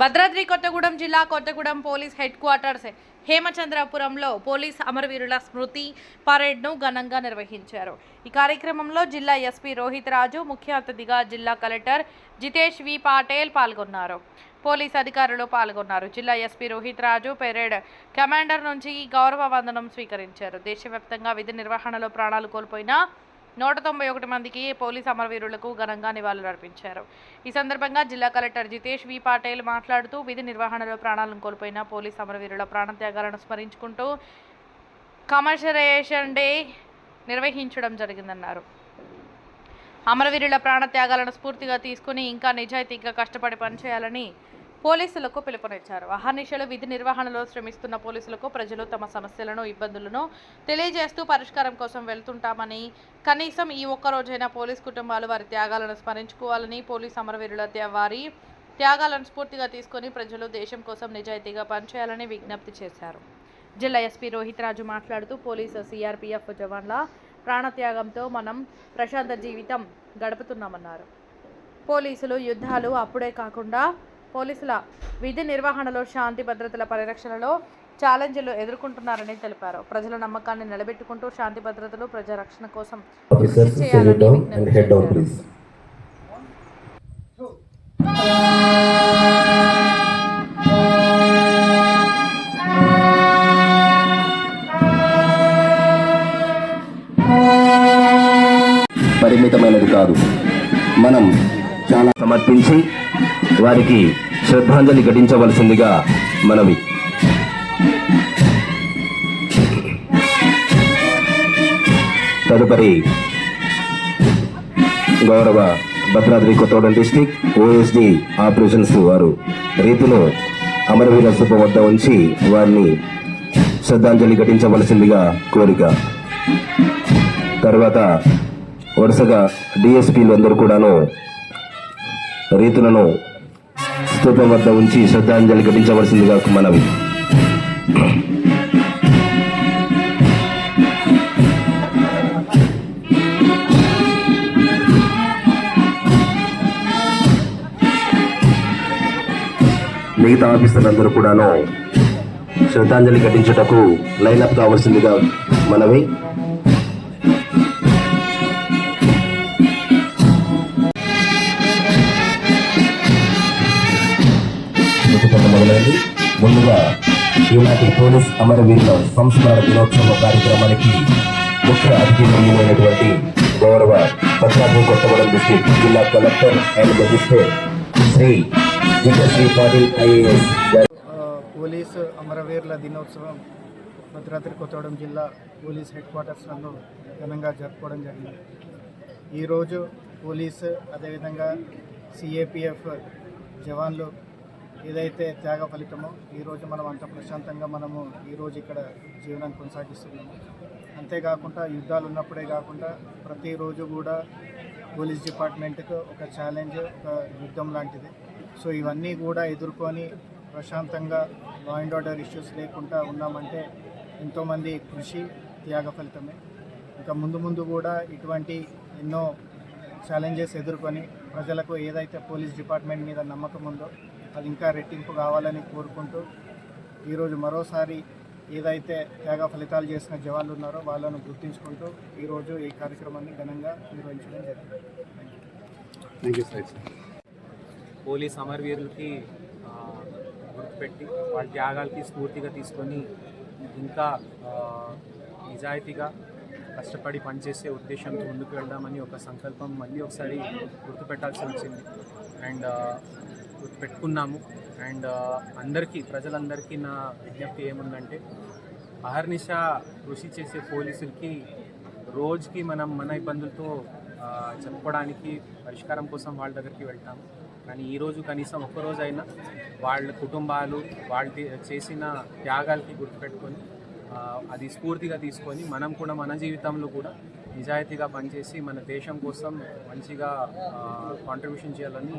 భద్రాద్రి కొత్తగూడెం జిల్లా Kothagudem police head quarters హేమచంద్రపురంలో police అమరవీరుల స్మృతి పరేడ్ను ఘనంగా నిర్వహించారు. ఈ కార్యక్రమంలో జిల్లా ఎస్పీ రోహిత్ రాజు ముఖ్య అతిథిగా జిల్లా కలెక్టర్ జితేష్ వి పాటేల్ పాల్గొన్నారు. పోలీస్ అధికారులు పాల్గొన్నారు. జిల్లా SP Rohit Raju parade commander నుంచి గౌరవ వందనం స్వీకరించారు. దేశవ్యాప్తంగా విధి నిర్వహణలో ప్రాణాలు కోల్పోయిన నూట తొంభై ఒకటి మందికి పోలీస్ అమరవీరులకు ఘనంగా నివాళులర్పించారు ఈ సందర్భంగా జిల్లా కలెక్టర్ జితేష్ వి. పాటేల్ మాట్లాడుతూ విధి నిర్వహణలో ప్రాణాలను కోల్పోయిన పోలీస్ అమరవీరుల ప్రాణత్యాగాలను స్మరించుకుంటూ కమర్షియలైజేషన్ డే నిర్వహించడం జరిగిందన్నారు. అమరవీరుల ప్రాణత్యాగాలను స్ఫూర్తిగా తీసుకుని ఇంకా నిజాయితీగా కష్టపడి పనిచేయాలని పోలీసులకు పిలుపునిచ్చారు. అహర్నిశలు విధి నిర్వహణలో శ్రమిస్తున్న పోలీసులకు ప్రజలు తమ సమస్యలను ఇబ్బందులను తెలియజేస్తూ పరిష్కారం కోసం వెళ్తుంటామని కనీసం ఈ ఒక్క రోజైనా పోలీస్ కుటుంబాలు వారి త్యాగాలను స్మరించుకోవాలని పోలీస్ అమరవీరుల వారి త్యాగాలను స్ఫూర్తిగా తీసుకొని ప్రజలు దేశం కోసం నిజాయితీగా పనిచేయాలని విజ్ఞప్తి చేశారు. జిల్లా ఎస్పీ రోహిత్ రాజు మాట్లాడుతూ పోలీసు సిఆర్పీఎఫ్ జవాన్ల ప్రాణత్యాగంతో మనం ప్రశాంత జీవితం గడుపుతున్నామన్నారు. పోలీసులు యుద్ధాలు అప్పుడే కాకుండా పోలీసుల విధి నిర్వహణలో శాంతి భద్రతల పరిరక్షణలో ఛాలెంజ్లు ఎదుర్కొంటున్నారని తెలిపారు. ప్రజల నమ్మకాన్ని నిలబెట్టుకుంటూ శాంతి భద్రతలు ప్రజా రక్షణ కోసం కృషి చేయాలని. పరిమితమైనది కాదు. మనం చాలా సమర్పించి వారికి శ్రద్ధాంజలి ఘటించవలసిందిగా మనవి. తదుపరి గౌరవ Bhadradri Kothagudem district OSD operations వారు రీతిలో అమరవీర స్థూపం వద్ద ఉంచి వారిని శ్రద్ధాంజలి ఘటించవలసిందిగా కోరిక. తర్వాత వరుసగా డిఎస్పీలు అందరూ కూడాను రీతులను స్థూపం వద్ద ఉంచి శ్రద్ధాంజలి ఘటించవలసిందిగా మనవి. మిగతా ఆఫీసర్లందరూ కూడాను శ్రద్ధాంజలి ఘటించుటకు అప్ కావాల్సిందిగా మనవి. ముందుగా ఈనాటి పోలీస్ అమరవీరుల సంస్మరణ దినోత్సవ కార్యక్రమానికి ముఖ్య అతిథి గౌరవ భద్రాద్రి కొత్తగూడెం డిస్టిక్ జిల్లా collector and magistrate Shri Jitesh Patil IAS police అమరవీరుల దినోత్సవం భద్రాద్రి కొత్తగూడెం జిల్లా పోలీస్ హెడ్ క్వార్టర్స్ నందు ఘనంగా జరుపుకోవడం జరిగింది. ఈరోజు పోలీసు అదేవిధంగా సిఏపిఎఫ్ జవాన్లు ఏదైతే త్యాగ ఫలితమో ఈరోజు మనం అంత ప్రశాంతంగా మనము ఈరోజు ఇక్కడ జీవనం కొనసాగిస్తున్నాము. అంతేకాకుండా యుద్ధాలు ఉన్నప్పుడే కాకుండా ప్రతిరోజు కూడా పోలీస్ డిపార్ట్మెంట్కు ఒక ఛాలెంజ్ ఒక యుద్ధం లాంటిది. సో ఇవన్నీ కూడా ఎదుర్కొని ప్రశాంతంగా లా అండ్ ఆర్డర్ ఇష్యూస్ లేకుండా ఉన్నామంటే ఎంతోమంది కృషి త్యాగ ఫలితమే. ఇంకా ముందు ముందు కూడా ఇటువంటి ఎన్నో ఛాలెంజెస్ ఎదుర్కొని ప్రజలకు ఏదైతే పోలీస్ డిపార్ట్మెంట్ మీద నమ్మకం ఉందో అది ఇంకా రెట్టింపు కావాలని కోరుకుంటూ ఈరోజు మరోసారి ఏదైతే త్యాగ ఫలితాలు చేసిన జవాన్లు ఉన్నారో వాళ్ళను గుర్తించుకుంటూ ఈరోజు ఈ కార్యక్రమాన్ని ఘనంగా నిర్వహించడం జరిగింది. పోలీస్ అమరవీరులకి ఆ, గుర్తుపెట్టి వాళ్ళ త్యాగాలకి స్ఫూర్తిగా తీసుకొని ఇంకా ఆ, నిజాయితీగా కష్టపడి పనిచేసే ఉద్దేశంతో ముందుకు వెళ్దామని ఒక సంకల్పం మళ్ళీ ఒకసారి గుర్తుపెట్టాల్సి వచ్చింది. అండ్ గుర్తుపెట్టుకున్నాము. అండ్ అందరికీ ప్రజలందరికీ నా విజ్ఞప్తి ఏముందంటే అహర్నిశ కృషి చేసే పోలీసులకి రోజుకి మనం మన ఇబ్బందులతో ఆ, చెప్పుకోవడానికి పరిష్కారం కోసం వాళ్ళ దగ్గరికి వెళ్తాము కానీ ఈరోజు కనీసం ఒక్కరోజైనా వాళ్ళ కుటుంబాలు వాళ్ళు చేసిన త్యాగాలకి గుర్తుపెట్టుకొని అది స్ఫూర్తిగా తీసుకొని మనం కూడా మన జీవితంలో కూడా నిజాయితీగా పనిచేసి మన దేశం కోసం మంచిగా కాంట్రిబ్యూషన్ చేయాలని